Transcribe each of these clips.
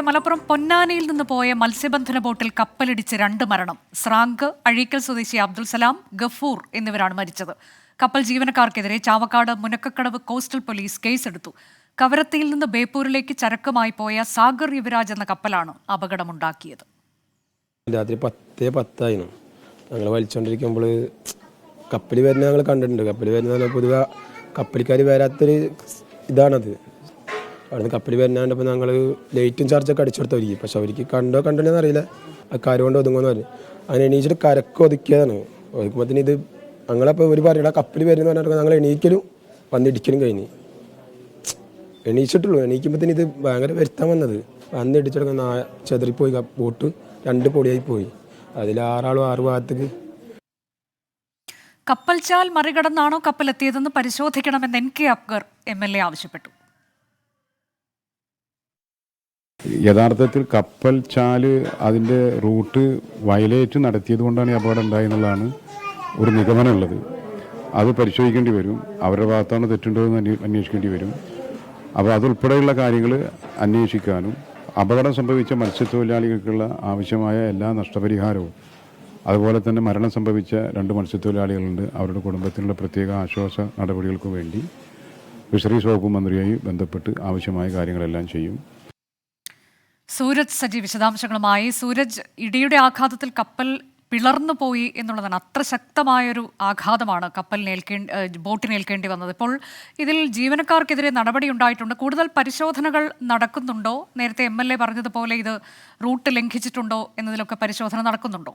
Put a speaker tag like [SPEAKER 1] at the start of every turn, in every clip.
[SPEAKER 1] മലപ്പുറം പൊന്നാനിയിൽ നിന്ന് പോയ മത്സ്യബന്ധന ബോട്ടിൽ കപ്പലിടിച്ച് രണ്ട് മരണം. സ്രാങ്ക് അഴീക്കൽ സ്വദേശി അബ്ദുൽ സലാം ഗഫൂർ എന്നിവരാണ് മരിച്ചത്. കപ്പൽ ജീവനക്കാർക്കെതിരെ ചാവക്കാട് മുനക്കക്കടവ് കോസ്റ്റൽ പോലീസ് കേസെടുത്തു. കവരത്തിയിൽ നിന്ന് ബേപ്പൂരിലേക്ക് ചരക്കുമായി പോയ സാഗർ യുവരാജ് എന്ന കപ്പലാണ് അപകടമുണ്ടാക്കിയത്.
[SPEAKER 2] രാത്രി പത്തേ പത്തായിരുന്നു ഞങ്ങൾ വലിച്ചുകൊണ്ടിരിക്കുമ്പോൾ കപ്പൽ വരുന്ന ഞങ്ങൾ കണ്ടിട്ടുണ്ട്. കപ്പൽ വരുന്ന പൊതുവെ കപ്പലിക്കാർ വരാത്തൊരു ഇതാണത്. അവിടുന്ന് കപ്പൽ വരുന്നതിപ്പോൾ ഞങ്ങൾ ലൈറ്റും ചാർജൊക്കെ അടിച്ചു പക്ഷെ അവർക്ക് കണ്ടോ കണ്ടോന്ന് അറിയില്ല. ആ കര കൊണ്ട് ഒതുങ്ങുമെന്ന് പറഞ്ഞു അങ്ങനെ എണീച്ചിട്ട് കരക്ക് ഒതുക്കിയതാണ്. ഒതുക്കുമ്പോഴത്തേന് ഇത് ഞങ്ങളപ്പോൾ ഒരു പറയണ കപ്പൽ വരുന്ന പറഞ്ഞിട്ട് ഞങ്ങൾ എണീക്കലും വന്നിടിക്കലും കഴിഞ്ഞ്. എണീച്ചിട്ടുള്ളൂ. എണീക്കുമ്പോഴത്തേന് ഇത് ഭയങ്കര വരുത്താൻ വന്നത്. വന്ന് ഇടിച്ചെടുക്കുന്ന ചെതറിപ്പോയി ബോട്ട് രണ്ട് പൊടിയായി പോയി. അതിൽ ആറാളും ആറു ഭാഗത്തേക്ക്.
[SPEAKER 1] കപ്പൽ ചാൽ മറികടന്നാണോ കപ്പൽ എത്തിയതെന്ന് പരിശോധിക്കണമെന്ന് N K Akbar M L A ആവശ്യപ്പെട്ടു.
[SPEAKER 3] യഥാർത്ഥത്തിൽ കപ്പൽ ചാൽ അതിന്റെ റൂട്ട് വയലേറ്റ് നടത്തിയത് കൊണ്ടാണ് ഈ അപകടം ഉണ്ടായെന്നുള്ളതാണ് ഒരു നിഗമനമുള്ളത്. അത് പരിശോധിക്കേണ്ടി വരും. അവരുടെ ഭാഗത്താണ് തെറ്റുണ്ടോ എന്ന് അന്വേഷിക്കേണ്ടി വരും. അപ്പോൾ അതുൾപ്പെടെയുള്ള കാര്യങ്ങൾ അന്വേഷിക്കാനും അപകടം സംഭവിച്ച മത്സ്യത്തൊഴിലാളികൾക്കുള്ള ആവശ്യമായ എല്ലാ നഷ്ടപരിഹാരവും അതുപോലെ തന്നെ മരണം സംഭവിച്ച രണ്ട് മത്സ്യത്തൊഴിലാളികളുണ്ട്. അവരുടെ കുടുംബത്തിനുള്ള പ്രത്യേക ആശ്വാസ നടപടികൾക്ക് വേണ്ടി ഫിഷറീസ് വകുപ്പ് മന്ത്രിയായി ബന്ധപ്പെട്ട് ആവശ്യമായ കാര്യങ്ങളെല്ലാം ചെയ്യും.
[SPEAKER 1] സൂരജ് സജി വിശദാംശങ്ങളുമായി. സൂരജ് ഇടിയുടെ ആഘാതത്തിൽ കപ്പൽ പിളർന്നു പോയി എന്നുള്ളതാണ് അത്ര ശക്തമായൊരു ആഘാതമാണ് കപ്പലിന് ഏൽക്കേണ്ടി ബോട്ടിന് വന്നത്. ഇപ്പോൾ ഇതിൽ ജീവനക്കാർക്കെതിരെ നടപടി ഉണ്ടായിട്ടുണ്ട്. കൂടുതൽ പരിശോധനകൾ നടക്കുന്നുണ്ടോ? നേരത്തെ എം എൽ എ പറഞ്ഞതുപോലെ ഇത് റൂട്ട് ലംഘിച്ചിട്ടുണ്ടോ എന്നതിലൊക്കെ പരിശോധന നടക്കുന്നുണ്ടോ?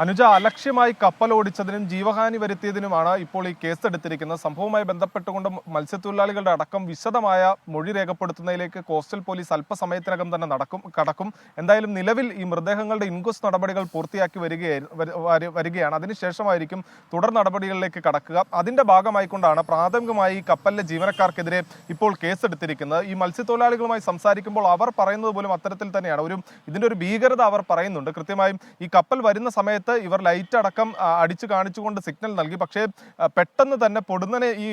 [SPEAKER 4] അനുജ അലക്ഷ്യമായി കപ്പൽ ഓടിച്ചതിനും ജീവഹാനി വരുത്തിയതിനുമാണ് ഇപ്പോൾ ഈ കേസ് എടുത്തിരിക്കുന്നത് സംഭവവുമായി ബന്ധപ്പെട്ടുകൊണ്ട് മത്സ്യത്തൊഴിലാളികളുടെ അടക്കം വിശദമായ മൊഴി രേഖപ്പെടുത്തുന്നതിലേക്ക് കോസ്റ്റൽ പോലീസ് അല്പസമയത്തിനകം തന്നെ നടക്കും കടക്കും. എന്തായാലും നിലവിൽ ഈ മൃതദേഹങ്ങളുടെ ഇൻക്വസ്റ്റ് നടപടികൾ പൂർത്തിയാക്കി വരികയായിരുന്നു വരി- വരി- വരികയാണ്. അതിനുശേഷമായിരിക്കും തുടർ നടപടികളിലേക്ക് കടക്കുക. അതിന്റെ ഭാഗമായിക്കൊണ്ടാണ് പ്രാഥമികമായി ഈ കപ്പലിലെ ജീവനക്കാർക്കെതിരെ ഇപ്പോൾ കേസെടുത്തിരിക്കുന്നത്. ഈ മത്സ്യത്തൊഴിലാളികളുമായി സംസാരിക്കുമ്പോൾ അവർ പറയുന്നത് പോലും അത്തരത്തിൽ തന്നെയാണ്. ഒരു ഇതിന്റെ ഒരു ഭീകരത അവർ പറയുന്നുണ്ട്. കൃത്യമായും ഈ കപ്പൽ വരുന്ന സമയത്ത് ഇവർ ലൈറ്റ് അടക്കം അടിച്ചു കാണിച്ചുകൊണ്ട് സിഗ്നൽ നൽകി. പക്ഷേ പെട്ടെന്ന് തന്നെ പൊടുന്നനെ ഈ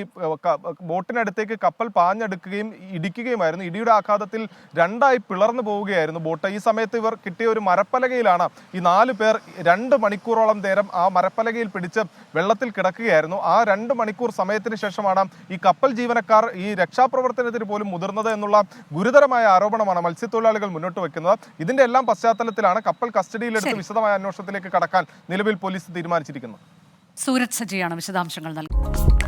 [SPEAKER 4] ബോട്ടിനടുത്തേക്ക് കപ്പൽ പാഞ്ഞെടുക്കുകയും ഇടിക്കുകയുമായിരുന്നു. ഇടിയുടെ ആഘാതത്തിൽ രണ്ടായി പിളർന്നു പോവുകയായിരുന്നു ബോട്ട്. ഈ സമയത്ത് ഇവർ കിട്ടിയ ഒരു മരപ്പലകയിലാണ് ഈ നാല് പേർ രണ്ട് മണിക്കൂറോളം നേരം ആ മരപ്പലകയിൽ പിടിച്ച് വെള്ളത്തിൽ കിടക്കുകയായിരുന്നു. ആ രണ്ട് മണിക്കൂർ സമയത്തിന് ശേഷമാണ് ഈ കപ്പൽ ജീവനക്കാർ ഈ രക്ഷാപ്രവർത്തനത്തിന് പോലും മുതിർന്നത് എന്നുള്ള ഗുരുതരമായ ആരോപണമാണ് മത്സ്യത്തൊഴിലാളികൾ മുന്നോട്ട് വയ്ക്കുന്നത്. ഇതിന്റെ എല്ലാം പശ്ചാത്തലത്തിലാണ് കപ്പൽ കസ്റ്റഡിയിലെടുത്ത്. വിശദമായ അന്വേഷണത്തിലേക്ക് കടക്കാൻ നിലവിൽ പോലീസ് തീരുമാനിച്ചിരിക്കുന്നത്
[SPEAKER 1] സൂരജ് സജിയാണ് വിശദാംശങ്ങൾ നൽകുന്നത്.